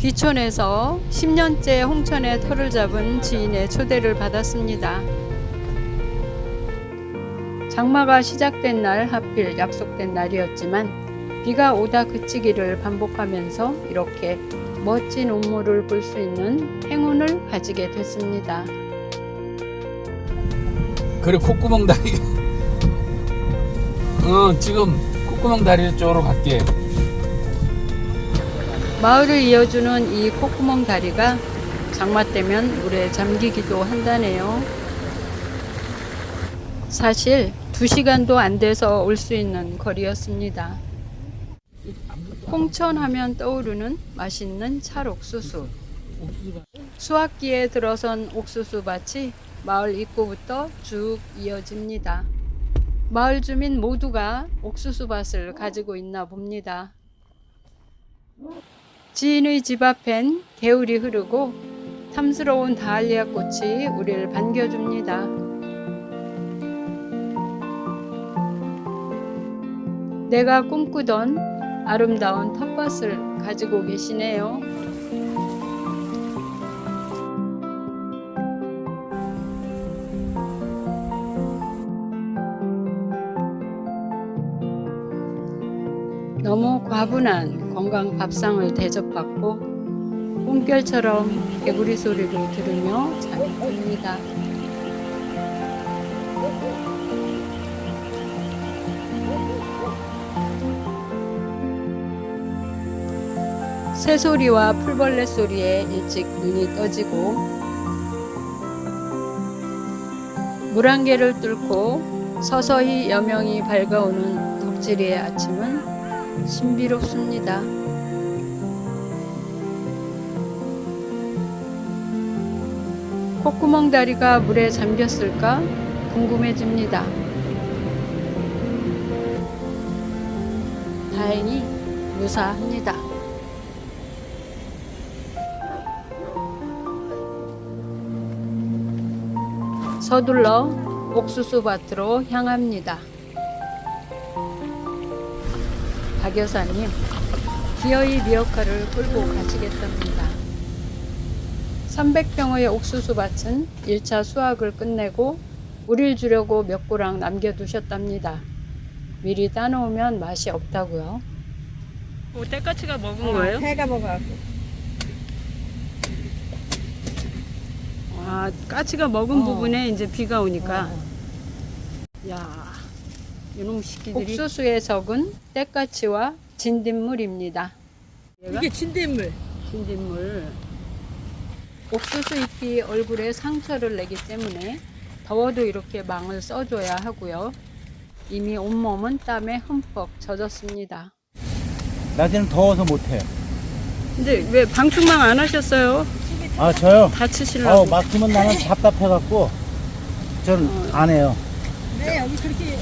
귀촌에서 10년째 홍천의 터를 잡은 지인의 초대를 받았습니다. 장마가 시작된 날 하필 약속된 날이었지만 비가 오다 그치기를 반복하면서 이렇게 멋진 운물을 볼 수 있는 행운을 가지게 됐습니다. 그래 콧구멍 다리 어 지금 콧구멍 다리 쪽으로 갈게 마을을 이어주는 이 콧구멍 다리가 장마 때면 물에 잠기기도 한다네요. 사실 2시간도 안 돼서 올 수 있는 거리였습니다. 홍천 하면 떠오르는 맛있는 찰옥수수. 수확기에 들어선 옥수수 밭이 마을 입구부터 쭉 이어집니다. 마을 주민 모두가 옥수수 밭을 가지고 있나 봅니다. 지인의 집 앞엔 개울이 흐르고 탐스러운 다알리아 꽃이 우리를 반겨줍니다. 내가 꿈꾸던 아름다운 텃밭을 가지고 계시네요. 너무 과분한 건강 밥상을 대접받고 꿈결처럼 개구리 소리를 들으며 잠이 듭니다. 새소리와 풀벌레 소리에 일찍 눈이 떠지고 물안개를 뚫고 서서히 여명이 밝아오는 덕지리의 아침은 신비롭습니다. 콧구멍 다리가 물에 잠겼을까 궁금해집니다. 다행히 무사합니다. 서둘러 옥수수 밭으로 향합니다. 박 여사님, 기어이 미역카를 끌고 가시겠답니다. 300평의 옥수수 밭은 1차 수확을 끝내고 우릴 주려고 몇 고랑 남겨두셨답니다. 미리 따놓으면 맛이 없다고요. 오, 때까치가 먹은 새가 먹어갖고. 아, 까치가 먹은 어. 부분에 이제 비가 오니까. 어. 야, 이놈 새끼들이. 옥수수에 적은 때까치와 진딧물입니다. 이게 진딧물. 진딧물. 옥수수 잎이 얼굴에 상처를 내기 때문에 더워도 이렇게 망을 써줘야 하고요. 이미 온몸은 땀에 흠뻑 젖었습니다. 낮에는 더워서 못해. 근데 왜 방충망 안 하셨어요? 아 저요? 다치시려고. 어 막히면 나는 답답해갖고 저는 안 해요. 네, 여기 그렇게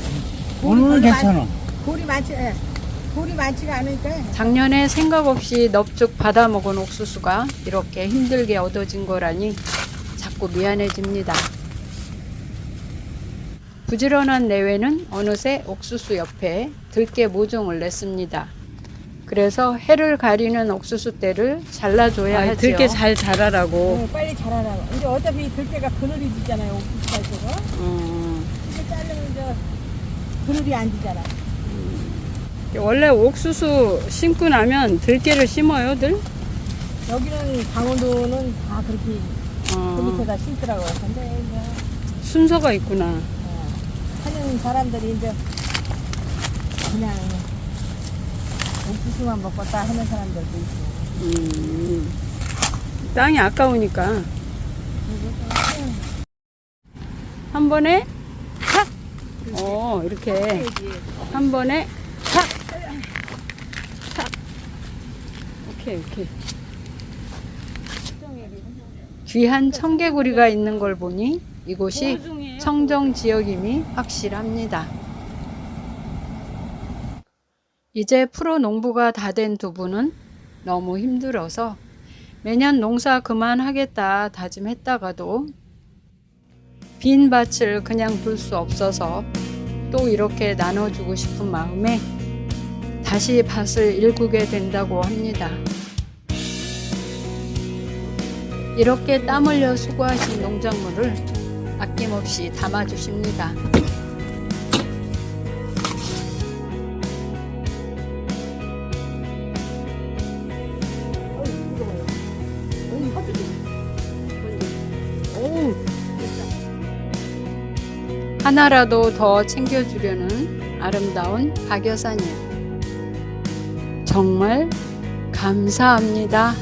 오늘은 괜찮아. 골이 많지, 예. 골이 많지가 않으니까. 작년에 생각 없이 넙죽 받아 먹은 옥수수가 이렇게 힘들게 얻어진 거라니 자꾸 미안해집니다. 부지런한 내외는 어느새 옥수수 옆에 들깨 모종을 냈습니다. 그래서 해를 가리는 옥수수 때를 잘라줘야 하죠. 들깨 잘 자라라고. 네, 빨리 자라라고. 이제 어차피 들깨가 그늘이 지잖아요, 옥수수가 있어서. 그늘이 안 지잖아. 원래 옥수수 심고 나면 들깨를 심어요 들. 여기는 강원도는 다 그렇게 그 어, 밑에다 심더라고요. 근데 이제 순서가 있구나. 어, 하는 사람들이 이제 그냥 옥수수만 먹고 다 하는 사람들도 있고. 음, 땅이 아까우니까 한 번에 탁! 어 이렇게 한 번에 탁! 탁! 오케이 오케이 귀한 청개구리가 있는 걸 보니 이곳이 청정 지역임이 확실합니다. 이제 프로 농부가 다 된두 분은 너무 힘들어서 매년 농사 그만하겠다 다짐했다가도 빈 밭을 그냥 둘 수 없어서 또 이렇게 나눠주고 싶은 마음에 다시 밭을 일구게 된다고 합니다. 이렇게 땀 흘려 수고하신 농작물을 아낌없이 담아주십니다. 하나라도 더 챙겨주려는 아름다운 박 여사님. 정말 감사합니다.